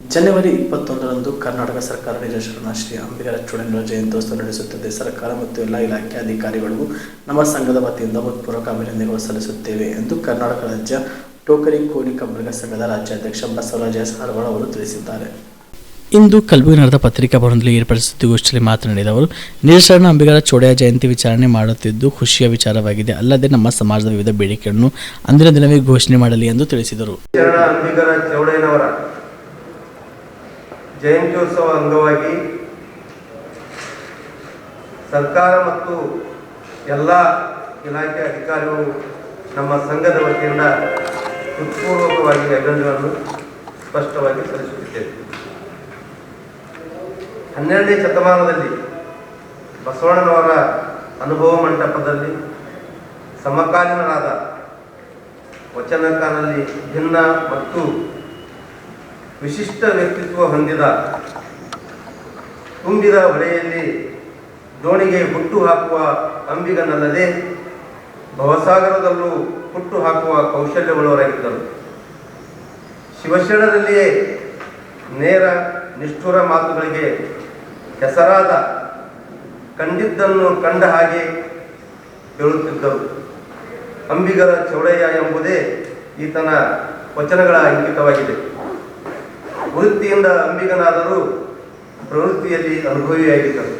ಜನವರಿ ಇಪ್ಪತ್ತೊಂದರಂದು ಕರ್ನಾಟಕ ಸರ್ಕಾರ ನಿರ್ದೇಶಕರ ಶ್ರೀ ಅಂಬಿಗರ ಚೂಡೇಂದ್ರ ಜಯಂತ್ಯೋತ್ಸವ ನಡೆಸುತ್ತದೆ. ಸರ್ಕಾರ ಮತ್ತು ಎಲ್ಲ ಇಲಾಖೆ ಅಧಿಕಾರಿಗಳಿಗೂ ನಮ್ಮ ಸಂಘದ ವತಿಯಿಂದ ಹೃತ್ಪೂರ್ವಕ ಅಭಿನಂದನೆಗಳು ಸಲ್ಲಿಸುತ್ತೇವೆ ಎಂದು ಕರ್ನಾಟಕ ರಾಜ್ಯ ಟೋಕರಿ ಕೋಳಿ ಕಬ್ಬರಿಗ ಸಂಘದ ರಾಜ್ಯಾಧ್ಯಕ್ಷ ಬಸವರಾಜ ಎಸ್ ಹರವಳ ಅವರು ತಿಳಿಸಿದ್ದಾರೆ. ಇಂದು ಕಲಬುರಗಿ ನಡೆದ ಪತ್ರಿಕಾ ಭವನದಲ್ಲಿ ಏರ್ಪಡಿಸಿದ ಸುದ್ದಿಗೋಷ್ಠಿಯಲ್ಲಿ ಮಾತನಾಡಿದ ಅವರು ನಿಜಶರಣ ಅಂಬಿಗರ ಚೋಡೆಯ ಜಯಂತಿ ವಿಚಾರಣೆ ಮಾಡುತ್ತಿದ್ದು ಖುಷಿಯ ವಿಚಾರವಾಗಿದೆ. ಅಲ್ಲದೆ ನಮ್ಮ ಸಮಾಜದ ವಿವಿಧ ಬೇಡಿಕೆಗಳನ್ನು ಅಂದಿನ ದಿನವೇ ಘೋಷಣೆ ಮಾಡಲಿ ಎಂದು ತಿಳಿಸಿದರು. ಜಯಂತ್ಯೋತ್ಸವ ಅಂಗವಾಗಿ ಸರ್ಕಾರ ಮತ್ತು ಎಲ್ಲ ಇಲಾಖೆ ಅಧಿಕಾರಿಗಳು ನಮ್ಮ ಸಂಘದ ವತಿಯಿಂದ ಹೃತ್ಪೂರ್ವಕವಾಗಿ ಅಭಿನಂದನೆಗಳನ್ನು ಸ್ಪಷ್ಟವಾಗಿ ಸಲ್ಲಿಸುತ್ತಿದ್ದೇವೆ. ಹನ್ನೆರಡನೇ ಶತಮಾನದಲ್ಲಿ ಬಸವಣ್ಣನವರ ಅನುಭವ ಮಂಟಪದಲ್ಲಿ ಸಮಕಾಲೀನರಾದ ವಚನಕಾರರಲ್ಲಿ ಭಿನ್ನ ಮತ್ತು ವಿಶಿಷ್ಟ ವ್ಯಕ್ತಿತ್ವ ಹೊಂದಿದ ತುಂಬಿದ ಹೊಳೆಯಲ್ಲಿ ದೋಣಿಗೆ ಹುಟ್ಟು ಹಾಕುವ ಅಂಬಿಗನಲ್ಲದೆ ಭವಸಾಗರದಲ್ಲೂ ಹುಟ್ಟು ಹಾಕುವ ಕೌಶಲ್ಯವುಳ್ಳವರಾಗಿದ್ದರು. ಶಿವಶರಣರಲ್ಲಿಯೇ ನೇರ, ನಿಷ್ಠುರ ಮಾತುಗಳಿಗೆ ಹೆಸರಾದ ಕಂಡಿದ್ದನ್ನು ಕಂಡ ಹಾಗೆ ಹೇಳುತ್ತಿದ್ದರು. ಅಂಬಿಗರ ಚೌಡಯ್ಯ ಎಂಬುದೇ ಈತನ ವಚನಗಳ ಅಂಕಿತವಾಗಿದೆ. ವೃತ್ತಿಯಿಂದ ಅಂಬಿಗನಾದರೂ ಪ್ರವೃತ್ತಿಯಲ್ಲಿ ಅನುಭವಿಯಾಗಿದ್ದರು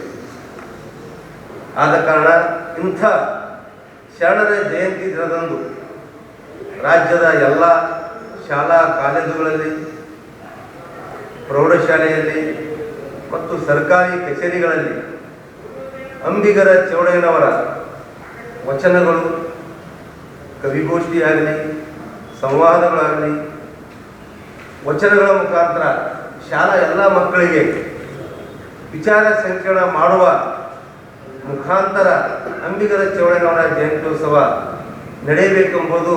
ಆದ ಕಾರಣ ಇಂಥ ಶರಣರ ಜಯಂತಿ ದಿನದಂದು ರಾಜ್ಯದ ಎಲ್ಲ ಶಾಲಾ ಕಾಲೇಜುಗಳಲ್ಲಿ, ಪ್ರೌಢಶಾಲೆಯಲ್ಲಿ ಮತ್ತು ಸರ್ಕಾರಿ ಕಚೇರಿಗಳಲ್ಲಿ ಅಂಬಿಗರ ಚೌಡಯ್ಯನವರ ವಚನಗಳು, ಕವಿಗೋಷ್ಠಿಯಾಗಲಿ, ಸಂವಾದಗಳಾಗಲಿ ವಚನಗಳ ಮುಖಾಂತರ ಶಾಲಾ ಎಲ್ಲ ಮಕ್ಕಳಿಗೆ ವಿಚಾರ ಸಂಕಿರಣ ಮಾಡುವ ಮುಖಾಂತರ ಅಂಬಿಗರ ಚೌಳೆನವರ ಜಯಂತ್ಯೋತ್ಸವ ನಡೆಯಬೇಕೆಂಬುದು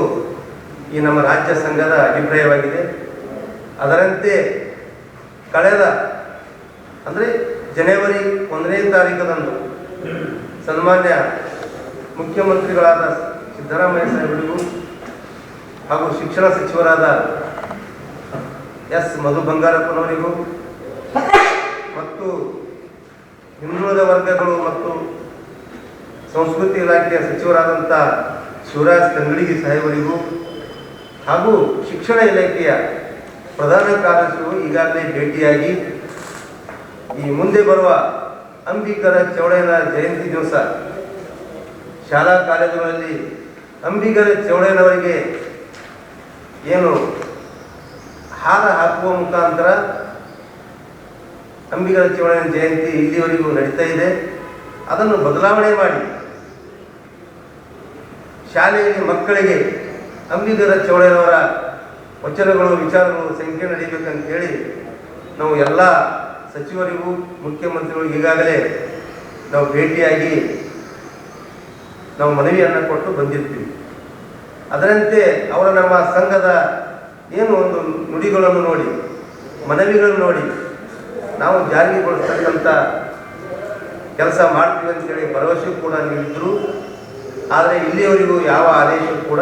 ಈ ನಮ್ಮ ರಾಜ್ಯ ಸಂಘದ ಅಭಿಪ್ರಾಯವಾಗಿದೆ. ಅದರಂತೆ ಕಳೆದ, ಅಂದರೆ ಜನವರಿ ಒಂದನೇ ತಾರೀಕದಂದು ಸನ್ಮಾನ್ಯ ಮುಖ್ಯಮಂತ್ರಿಗಳಾದ ಸಿದ್ದರಾಮಯ್ಯ ಸಾಹೇಬರಿಗೂ ಹಾಗೂ ಶಿಕ್ಷಣ ಸಚಿವರಾದ ಎಸ್, ಮಧು ಬಂಗಾರಪ್ಪನವರಿಗೂ. ಮತ್ತು ಹಿಂದುಳಿದ ವರ್ಗಗಳು ಮತ್ತು ಸಂಸ್ಕೃತಿ ಇಲಾಖೆಯ ಸಚಿವರಾದಂಥ ಶಿವರಾಜ್ ತಂಗಡಿಗಿ ಸಾಹೇಬರಿಗೂ ಹಾಗೂ ಶಿಕ್ಷಣ ಇಲಾಖೆಯ ಪ್ರಧಾನ ಕಾರ್ಯದರ್ಶಿಗಳು ಈಗಾಗಲೇ ಭೇಟಿಯಾಗಿ ಈ ಮುಂದೆ ಬರುವ ಅಂಬಿಗರ ಚೌಡಯ್ಯನ ಜಯಂತಿ ದಿವಸ ಶಾಲಾ ಕಾಲೇಜುಗಳಲ್ಲಿ ಅಂಬಿಗರ ಚೌಡಯ್ಯನವರಿಗೆ ಏನು ಹಾರ ಹಾಕುವ ಮುಖಾಂತರ ಅಂಬಿಗರ ಚೌಡಯ್ಯನ ಜಯಂತಿ ಇಲ್ಲಿವರೆಗೂ ನಡೀತಾ ಇದೆ. ಅದನ್ನು ಬದಲಾವಣೆ ಮಾಡಿ. ಶಾಲೆಯಲ್ಲಿ ಮಕ್ಕಳಿಗೆ ಅಂಬಿಗರ ಚೌಳೆಯವರ ವಚನಗಳು, ವಿಚಾರಗಳು ಸಂಖ್ಯೆ ನಡೀಬೇಕಂತ ಹೇಳಿ ನಾವು ಎಲ್ಲ ಸಚಿವರಿಗೂ, ಮುಖ್ಯಮಂತ್ರಿಗಳು ಈಗಾಗಲೇ ನಾವು ಭೇಟಿಯಾಗಿ ನಾವು ಮನವಿಯನ್ನು ಕೊಟ್ಟು ಬಂದಿರ್ತೀವಿ. ಅದರಂತೆ ಅವರ ನಮ್ಮ ಸಂಘದ ಏನು ಒಂದು ನುಡಿಗಳನ್ನು ನೋಡಿ, ಮನವಿಗಳನ್ನು ನೋಡಿ, ನಾವು ಜಾರಿಗೊಳಿಸ್ತಕ್ಕಂಥ ಕೆಲಸ ಮಾಡ್ತೀವಿ ಅಂತೇಳಿ ಭರವಸೆ ಕೂಡ ನೀಡಿದ್ರು ಆದರೆ ಇಲ್ಲಿಯವರೆಗೂ ಯಾವ ಆದೇಶ ಕೂಡ